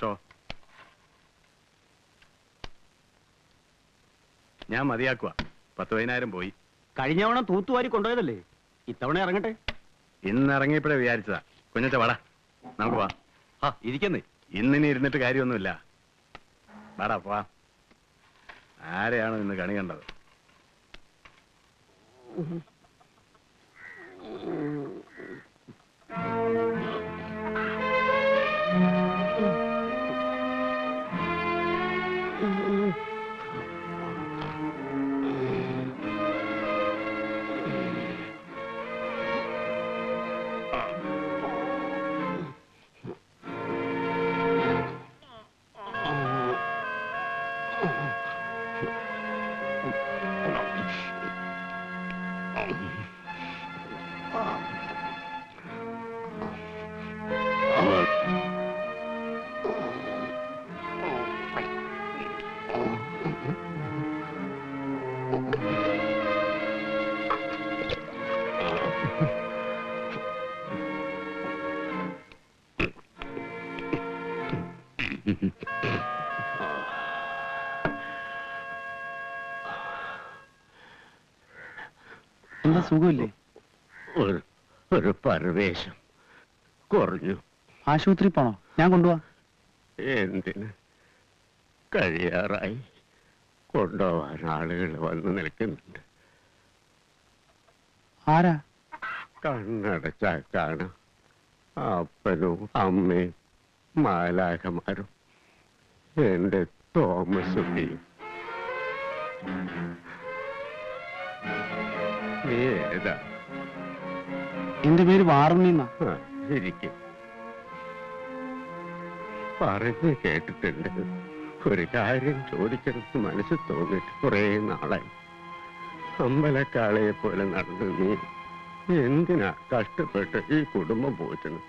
Show ഞാൻ മതിയാക്കുക പത്ത് പതിനായിരം പോയി. കഴിഞ്ഞ തവണ തൂത്തുവാരി കൊണ്ടുപോയതല്ലേ? ഇത്തവണ ഇറങ്ങട്ടെ. ഇന്ന് ഇറങ്ങിയപ്പോഴേ വിചാരിച്ചതാ. കുഞ്ഞച്ച വാടാ. നമുക്ക് വാ ആ ഇരിക്കുന്നേ. ഇന്നിനി ഇരുന്നിട്ട് കാര്യമൊന്നുമില്ല. വാടാ പോവാ. ആരെയാണ് ഇന്ന് കണി കണ്ടത്? Mm-hmm. എന്താ സുഖമില്ലേ? ഒരു ഒരു പരവേശം. കുറഞ്ഞു. ആശുപത്രി പോണോ? ഞാൻ കൊണ്ടുപോവാ എന്തിന്? കഴിയാറായി. കൊണ്ടുപോവാൻ ആളുകൾ വന്ന് നിൽക്കുന്നുണ്ട്. ആരാ? കണ്ണടച്ചാൽ കാണാം. അപ്പനും അമ്മയും മാലാഖമാരും. എന്റെ തോമസ് ഉണ്ണിയും നീ ഏതാ എന്റെ പേര് വാറുണ്ണിന്നാ ഇരിക്കും. പറഞ്ഞു കേട്ടിട്ടുണ്ട്. ഒരു കാര്യം ചോദിക്കണമെന്ന് മനസ്സിൽ തോന്നിട്ട് കുറേ നാളായി. അമ്പലക്കാളയെ പോലെ നടന്ന് നീ എന്തിനാ കഷ്ടപ്പെട്ട് ഈ കുടുംബം പോറ്റണം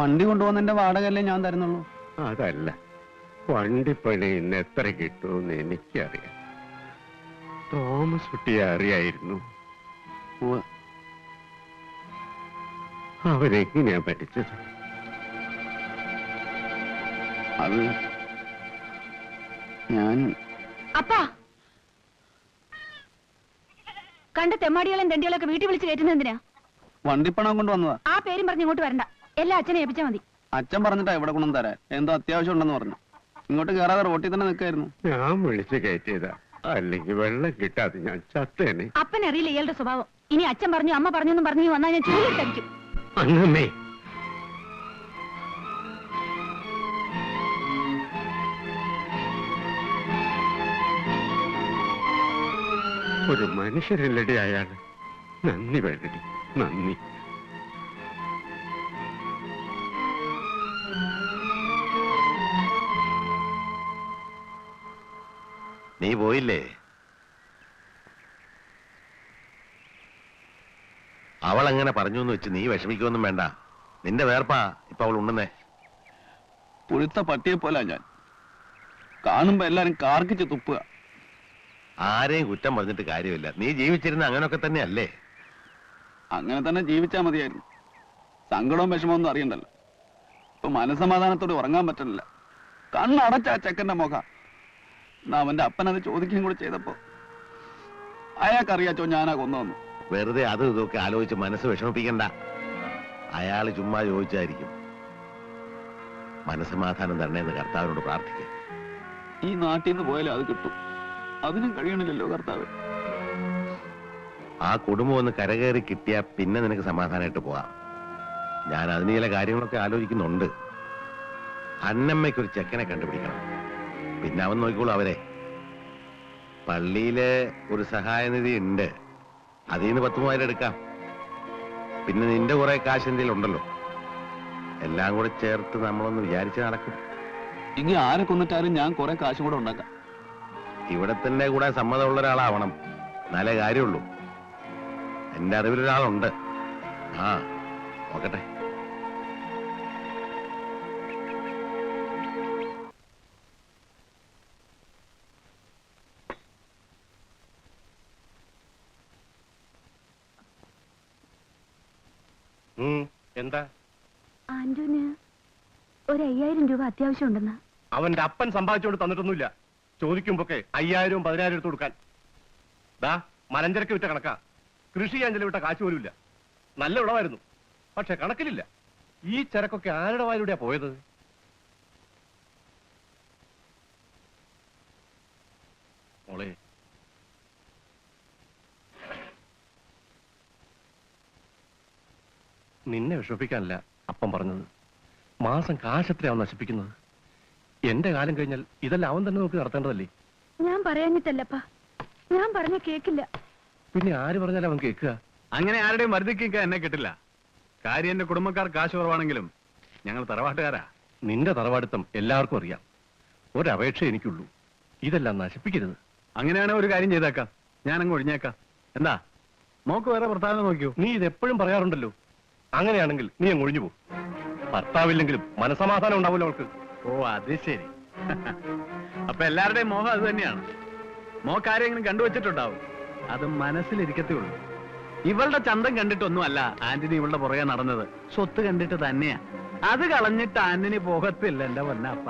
വണ്ടി കൊണ്ടുപോകുന്നതിന്റെ വാടകയല്ലേ ഞാൻ തരുന്നുള്ളൂ. അതല്ല വണ്ടിപ്പണി ഇന്ന് എത്ര കിട്ടുമെന്ന് എനിക്കറിയാം. തോമസ് കുട്ടിയെ അറിയായിരുന്നു. അവരെങ്ങനെയാ പഠിച്ചത് അത് ഞാൻ അപ്പാ. കണ്ട തെമ്മാടികളെയും തെണ്ടികളൊക്കെ വീട്ടിൽ വിളിച്ച് കയറ്റുന്നത് എന്തിനാ? വണ്ടിപ്പണം കൊണ്ട് വന്നതാ. ആ പേരും പറഞ്ഞ് ഇങ്ങോട്ട് വരണ്ട. എല്ലാ അച്ഛനെ ഏൽപ്പിച്ചാ മതി. അച്ഛൻ പറഞ്ഞിട്ടാ ഇവിടെ കൊണ്ടു തരാൻ. എന്തോ അത്യാവശ്യം ഉണ്ടെന്ന് പറഞ്ഞു. ഇങ്ങോട്ട് കയറാതെ റോട്ടിൽ തന്നെ നിൽക്കായിരുന്നു. ഞാൻ വിളിച്ച് കയറ്റിയതാ. അല്ലെങ്കിൽ വെള്ളം കിട്ടാതെ ഞാൻ ചത്തേനെ. അപ്പനറിയില്ല ഇയാളുടെ സ്വഭാവം. ഇനി അച്ഛൻ പറഞ്ഞു അമ്മ പറഞ്ഞു എന്നും പറഞ്ഞു വന്നാൽ ഞാൻ ചൂടിട്ടടിക്കും അങ്ങമ്മേ ഒരു മനുഷ്യരല്ലടി അയാൾ നന്ദി വേണ്ടടി നന്ദി. നീ പോയില്ലേ അവൾ അങ്ങനെ പറഞ്ഞു എന്ന് വെച്ച് നീ വിഷമിക്കൊന്നും വേണ്ട. നിന്റെ വേർപ്പാ ഇപ്പൊ അവൾ ഉണ്ടെന്നേ പുഴുത്ത പട്ടിയെ പോലാ ഞാൻ. കാണുമ്പോ എല്ലാരും കാർക്കിച്ച് തുപ്പുക. ആരെയും കുറ്റം പറഞ്ഞിട്ട് കാര്യമില്ല. നീ ജീവിച്ചിരുന്ന അങ്ങനൊക്കെ തന്നെ അല്ലേ അങ്ങനെ തന്നെ ജീവിച്ചാ മതിയായിരുന്നു. സങ്കടവും വിഷമമൊന്നും അറിയണ്ടല്ലോ. ഇപ്പൊ മനസമാധാനത്തോടെ ഉറങ്ങാൻ പറ്റണില്ല. കണ്ണടച്ച ആ ചെക്കന്റെ മുഖ. അവന്റെ അപ്പനത് ചോദിക്കുകയും കൂടെ ചെയ്തപ്പോ അയാൾക്കറിയാച്ചോ ഞാനാ കൊന്നു വെറുതെ അതും ഇതൊക്കെ ആലോചിച്ച് മനസ്സ് വിഷമിപ്പിക്കണ്ട. അയാൾ ചുമ്മാ ചോദിച്ചായിരിക്കും. മനസ്സമാധാനം തരണേന്ന് കർത്താവിനോട് പ്രാർത്ഥിക്കുക ഈ നാട്ടിൽ നിന്ന് പോയാലും അത് കിട്ടും. അതിനും കഴിയണില്ലല്ലോ കർത്താവ്. ആ കുടുംബം ഒന്ന് കരകയറി കിട്ടിയാ പിന്നെ നിനക്ക് സമാധാനമായിട്ട് പോകാം ഞാൻ അതിന് ചില കാര്യങ്ങളൊക്കെ ആലോചിക്കുന്നുണ്ട്. അന്നമ്മയ്ക്കൊരു ചെക്കനെ കണ്ടുപിടിക്കണം. പിന്നെ അവൻ നോക്കിക്കോളൂ അവരെ. പള്ളിയിലെ ഒരു സഹായനിധി ഉണ്ട്. അതിൽ നിന്ന് പത്ത് മൂവായിരം എടുക്കാം. പിന്നെ നിന്റെ കുറെ കാശ് എന്തെങ്കിലും ഉണ്ടല്ലോ. എല്ലാം കൂടെ ചേർത്ത് നമ്മളൊന്ന് വിചാരിച്ച് നടക്കും. ഇനി ആരെ കൊന്നിട്ടാലും ഞാൻ കുറെ കാശും കൂടെ ഉണ്ടാക്കാം. ഇവിടെ തന്നെ കൂടെ സമ്മതമുള്ള ഒരാളാവണം. എന്നാലേ കാര്യമുള്ളൂ. എന്റെ അറിവിലൊരാളുണ്ട്. ആ നോക്കട്ടെ. ഒരു അയ്യായിരം രൂപ അത്യാവശ്യം ഉണ്ടെന്നാ. അവന്റെ അപ്പൻ സമ്പാദിച്ചുകൊണ്ട് തന്നിട്ടൊന്നുമില്ല. ചോദിക്കുമ്പോക്കെ അയ്യായിരവും പതിനായിരം എടുത്ത് കൊടുക്കാൻ. ദാ മലഞ്ചരക്ക് വിട്ട കണക്കാ. കൃഷി ചെയ്യാൻ ചെലവിട്ട കാശ് പോലുമില്ല. നല്ല വിളവായിരുന്നു. പക്ഷെ കണക്കിലില്ല. ഈ ചരക്കൊക്കെ ആരുടെ വായിലൂടെയാ പോയത്? മോളെ. നിന്നെ വിഷമിപ്പിക്കാനല്ല അപ്പം പറഞ്ഞത്. മാസം കാശത്രയാവും നശിപ്പിക്കുന്നത്. എന്റെ കാലം കഴിഞ്ഞാൽ ഇതെല്ലാം അവൻ തന്നെ നോക്കി നടത്തേണ്ടതല്ലേ? ഞാൻ പറയാഞ്ഞിട്ടല്ലപ്പാ. ഞാൻ പറഞ്ഞ കേക്കില്ല. പിന്നെ ആര് പറഞ്ഞാലും അവൻ കേൾക്കുക? അങ്ങനെ ആരുടെയും മരുതിക്കാൻ എന്നെ കിട്ടില്ല. കാര്യം എന്റെ കുടുംബക്കാർ കാശ് കുറവാണെങ്കിലും ഞങ്ങൾ തറവാട്ടുകാരാ. നിന്റെ തറവാടിത്തം എല്ലാവർക്കും അറിയാം. ഒരപേക്ഷ എനിക്കുള്ളൂ. ഇതെല്ലാം നശിപ്പിക്കരുത്. അങ്ങനെയാണെങ്കിൽ ഒരു കാര്യം ചെയ്തേക്കാം. ഞാൻ അങ്ങ് ഒഴിഞ്ഞേക്കാം. എന്താ? മോക്ക് വേറെ ഭർത്താവിനെ നോക്കിയോ? നീ ഇതെപ്പോഴും പറയാറുണ്ടല്ലോ. അങ്ങനെയാണെങ്കിൽ നീ അങ്ങ് ഒഴിഞ്ഞു പോ. ഭർത്താവില്ലെങ്കിലും മനസമാധാനം ഉണ്ടാവില്ല അവൾക്ക്. ഓ അത് ശരി. അപ്പൊ എല്ലാവരുടെയും മോഹം അത് തന്നെയാണ്. മോക്കാരെങ്കിലും കണ്ടുവച്ചിട്ടുണ്ടാവും. അത് മനസ്സിലിരിക്കത്തേ ഉള്ളൂ ഇവളുടെ ചന്തം കണ്ടിട്ടൊന്നും അല്ല ആന്റണി ഇവളുടെ പുറകെ നടന്നത്. സ്വത്ത് കണ്ടിട്ട് തന്നെയാ. അത് കളഞ്ഞിട്ട് ആന്റണി പോകത്തില്ല എന്റെ പൊന്നപ്പ.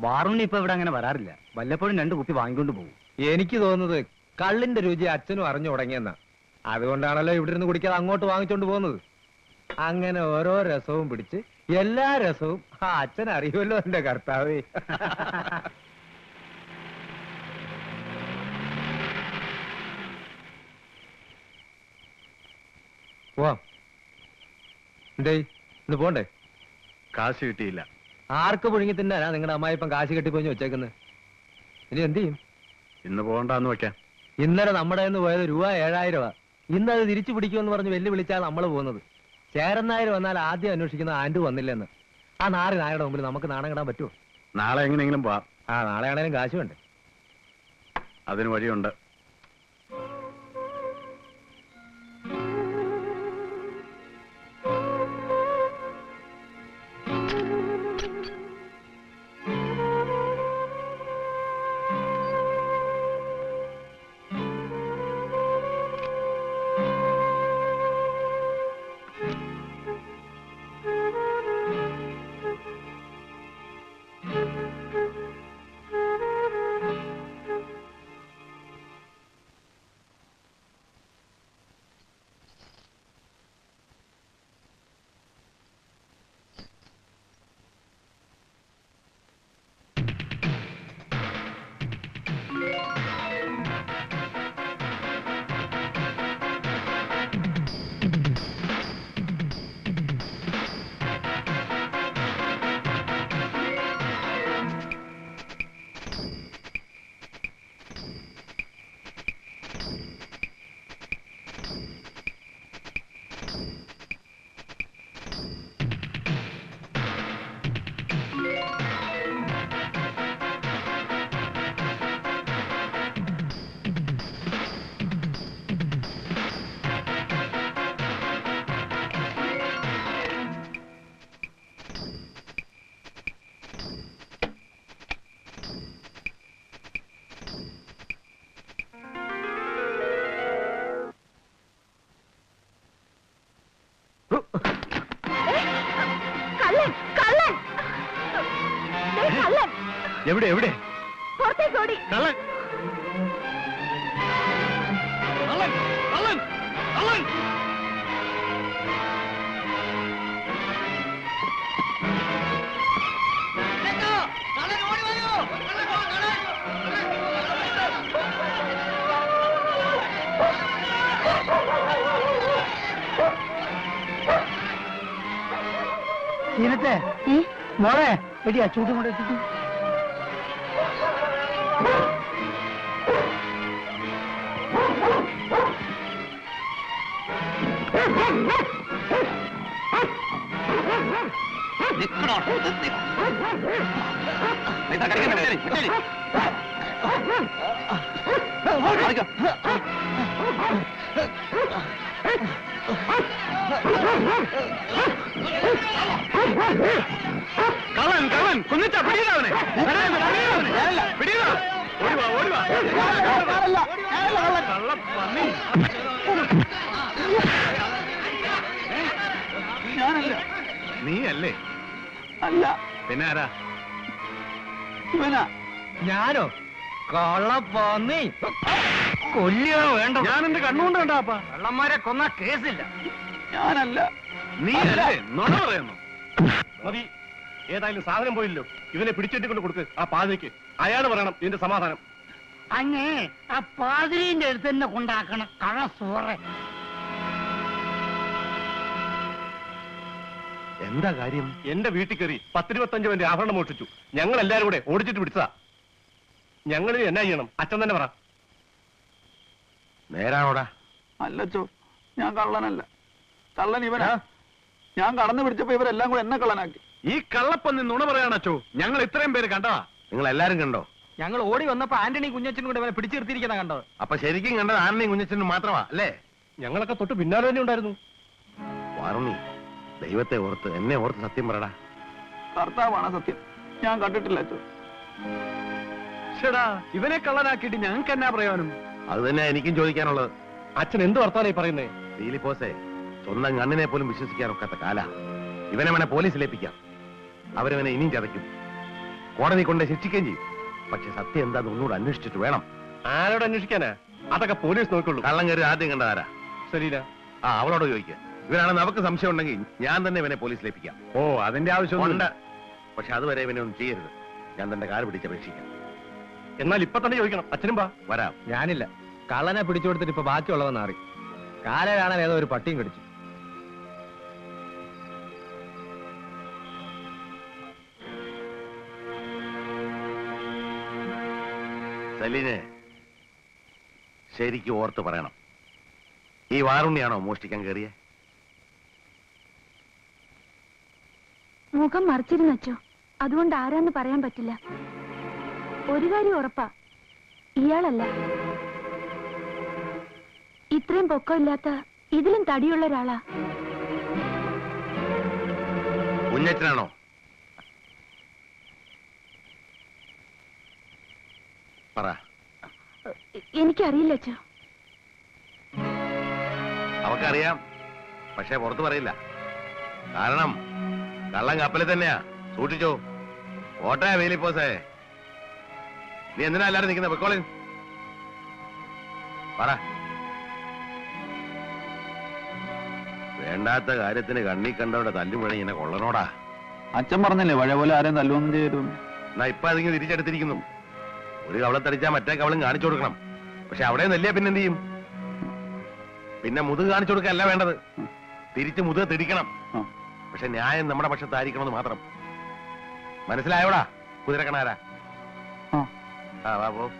വാറുണ്ണി ഇപ്പൊ ഇവിടെ അങ്ങനെ വരാറില്ല. വല്ലപ്പോഴും രണ്ട് കുപ്പി വാങ്ങിക്കൊണ്ട് പോകും. എനിക്ക് തോന്നുന്നത് കള്ളിന്റെ രുചി അച്ഛനും അറിഞ്ഞു തുടങ്ങിയെന്നാ. അതുകൊണ്ടാണല്ലോ ഇവിടെ നിന്ന് കുടിക്കാതെ അങ്ങോട്ട് വാങ്ങിച്ചോണ്ട് പോകുന്നത്. അങ്ങനെ ഓരോ രസവും പിടിച്ച് എല്ലാ രസവും ആ അച്ഛൻ അറിയുമല്ലോ എന്റെ കർത്താവേ. പോവാം എന്തേ ഇന്ന് പോണ്ടേ? കാശ് കിട്ടിയില്ല. ആർക്ക് പുഴുങ്ങി തിന്നാനാ നിങ്ങളുടെ അമ്മായിപ്പം കാശ് കെട്ടിപ്പോഞ്ഞ് വെച്ചേക്കുന്നത് ഇനി എന്ത് ചെയ്യും? ഇന്ന് പോകണ്ടെന്ന് വെക്കാം. ഇന്നലെ നമ്മുടെ നിന്ന് പോയത് രൂപ ഏഴായിരമാ ഇന്ന് അത് തിരിച്ചു പിടിക്കുമെന്ന് പറഞ്ഞ് വെല്ലുവിളിച്ചാണ് നമ്മൾ പോകുന്നത്. ചേരൻ നായർ വന്നാൽ ആദ്യം അന്വേഷിക്കുന്ന ആൻഡ് വന്നില്ലെന്ന്. ആ നാറി നായരുടെ മുമ്പിൽ നമുക്ക് നാണം കിടാൻ പറ്റുമോ? നാളെ എങ്ങനെയെങ്കിലും പോവാം. ആ നാളെ ആണെങ്കിലും കാശുണ്ട്. വേണ്ടേ അതിന് വഴിയുണ്ട്. എവിടെ എവിടെ? പുറത്തേക്ക് ഓടി. കള്ളൻ. കള്ളൻ കള്ളൻ കള്ളൻ. ഇനത്തെ ഏ? മോളെ എടിയാ ചൂട്ടും കൂടെ എത്തിച്ചു കള്ളൻ കള്ളൻ കുന്നിച്ച പിടിയവനെ പിടിയ നീ അല്ലേ അല്ല. പിന്നെ ആരാ ഇവനാ. ഞാനോ? പോന്നി കൊല്ലിയോ വേണ്ട ഞാൻ എന്റെ കണ്ണുകൊണ്ട് കണ്ടാപ്പാ കള്ളന്മാരെ കൊന്ന കേസില്ല. ഞാനല്ല. നീ അല്ലേ. നുണ പറയുന്നു. മതി. ഏതായാലും സാധനം പോയില്ലോ. ഇവനെ പിടിച്ചെട്ടിക്കൊണ്ട് കൊടുക്ക്. ആ പാതിരിക്ക്. അയാൾ പറയണം ഇതിന്റെ സമാധാനം. അങ്ങേ ആ പാതിരിന്റെ അടുത്ത് തന്നെ കൊണ്ടാക്കണം കഴ സോറെ എന്താ കാര്യം? എന്റെ വീട്ടിൽ കയറി പത്തിരുപത്തഞ്ച് പേന്റെ ആഭരണം മോഷിച്ചു ഞങ്ങൾ എല്ലാരും കൂടെ ഓടിച്ചിട്ട് പിടിച്ചതാ. ഞങ്ങൾ ഇനി എന്നാ ചെയ്യണം? അച്ഛൻ തന്നെ പറ. നേരാണോടാ അല്ലച്ചോ ഞാൻ കള്ളനല്ല. കള്ളൻ ഇവനാ. ഞാൻ കടന്നു പിടിച്ചപ്പോ ഇവരെല്ലാം കൂടെ എന്നെ കള്ളനാക്കി. ഈ കള്ളപ്പന്നി നുണ പറയാണച്ചോ ഞങ്ങൾ ഇത്രയും പേര് കണ്ടതാ. നിങ്ങൾ എല്ലാരും കണ്ടോ? ഞങ്ങൾ ഓടി വന്നപ്പോ ആന്റണി കുഞ്ഞച്ചനും കൂടെ ഇവരെ പിടിച്ചു നിർത്തിയിരിക്കുന്ന കണ്ടത്. അപ്പൊ ശരിക്കും കണ്ടത് ആന്റണി കുഞ്ഞച്ചനും മാത്രമാ അല്ലേ? ഞങ്ങളൊക്കെ തൊട്ട് പിന്നാലെ തന്നെ ഉണ്ടായിരുന്നു. ദൈവത്തെ ഓർത്ത് എന്നെ ഓർത്ത് സത്യം പറടാ. കർത്താവാണ് സത്യം. ഞാൻ കണ്ടിട്ടില്ല ചേടാ ഇവനെ കള്ളനാക്കിയിട്ട് ഞങ്ങൾക്ക് എന്നാ പ്രയോജനം? അത് തന്നെ എനിക്കും ചോദിക്കാനുള്ളത്. അച്ഛൻ എന്ത് വർത്താനായി പറയുന്നേ? ഫീലിപ്പോസെ സ്വന്തം കണ്ണിനെ പോലും വിശ്വസിക്കാൻ ഒക്കാത്ത കാല. ഇവനെ വേണേ പോലീസിലേപ്പിക്കാം അവരവനെ ഇനിയും ചതയ്ക്കും. കോടതി കൊണ്ട് ശിക്ഷിക്കുകയും ചെയ്യും. പക്ഷെ സത്യം എന്താന്ന് ഒന്നുകൂടെ അന്വേഷിച്ചിട്ട് വേണം. ആരോട് അന്വേഷിക്കാനാ? അതൊക്കെ പോലീസ് നോക്കുള്ളൂ. കള്ളം കയറി ആദ്യം കണ്ടതാരാ? ശരീര ആ അവളോട് ചോദിക്കുക ഇവനാണെന്ന് അവർക്ക് സംശയം ഉണ്ടെങ്കിൽ ഞാൻ തന്നെ ഇവനെ പോലീസ് പോലീസിലേപ്പിക്കാം ഓ അതിന്റെ ഉണ്ട്. പക്ഷെ അതുവരെ ഇവനെ ഒന്നും ചെയ്യരുത്. ഞാൻ തന്റെ കാൽ പിടിച്ചപേക്ഷിക്കാം എന്നാൽ ഇപ്പൊ തന്നെ ചോദിക്കണം. അച്ഛനും പാ വരാം. ഞാനില്ല. കള്ളനെ പിടിച്ചു കൊടുത്തിട്ട് ഇപ്പൊ ബാക്കിയുള്ളവൻ അറിയും കാലയിലാണ് ഏതോ ഒരു പട്ടിയും കടിച്ചു. സലീനെ ശരിക്കും ഓർത്ത് പറയണം. ഈ വാറുണ്ണിയാണോ മോഷ്ടിക്കാൻ കയറിയ മുഖം മറിച്ചിരുന്നച്ചോ അതുകൊണ്ട് ആരാന്ന് പറയാൻ പറ്റില്ല. ഒരു കാര്യം ഉറപ്പാ. ഇയാളല്ല. ഇത്രയും പൊക്കമില്ലാത്ത ഇതിലും തടിയുള്ള ഒരാളാ. കുഞ്ഞച്ചനാണോ പറ. എനിക്കറിയില്ല അച്ചോ അവക്കറിയാം പക്ഷെ പുറത്ത് പറയില്ല. കാരണം കള്ളം കപ്പലിൽ തന്നെയാ. സൂക്ഷിച്ചോ. വെയിലി പോസേ. നീ എന്തിനാ എല്ലാരും നിൽക്കുന്ന? പൊക്കോളിൻ പറ. വേണ്ടാത്ത കാര്യത്തിന് കണ്ണി കണ്ടവിടെ തല്ലുമുഴ ഇങ്ങനെ കൊള്ളനോടാ അച്ഛൻ പറഞ്ഞല്ലേ വഴ പോലെ ആരെയും തല്ലുവൊന്നും ചെയ്തു എന്നാ ഇപ്പൊ അതിങ്ങനെ തിരിച്ചെടുത്തിരിക്കുന്നു. ഒരു കവളത്തടിച്ചാ മറ്റേ കവളും കാണിച്ചു കൊടുക്കണം. പക്ഷെ അവിടെ നെല്ലിയ പിന്നെ എന്തു ചെയ്യും? പിന്നെ മുതുക് കാണിച്ചു കൊടുക്കല്ല വേണ്ടത്. തിരിച്ച് മുതുക തിരിക്കണം. ആ. പക്ഷെ ന്യായം നമ്മുടെ പക്ഷത്തായിരിക്കണമെന്ന് മാത്രം. മനസ്സിലായോടാ കുതിരക്കണാരാ ആ. വാ പോ.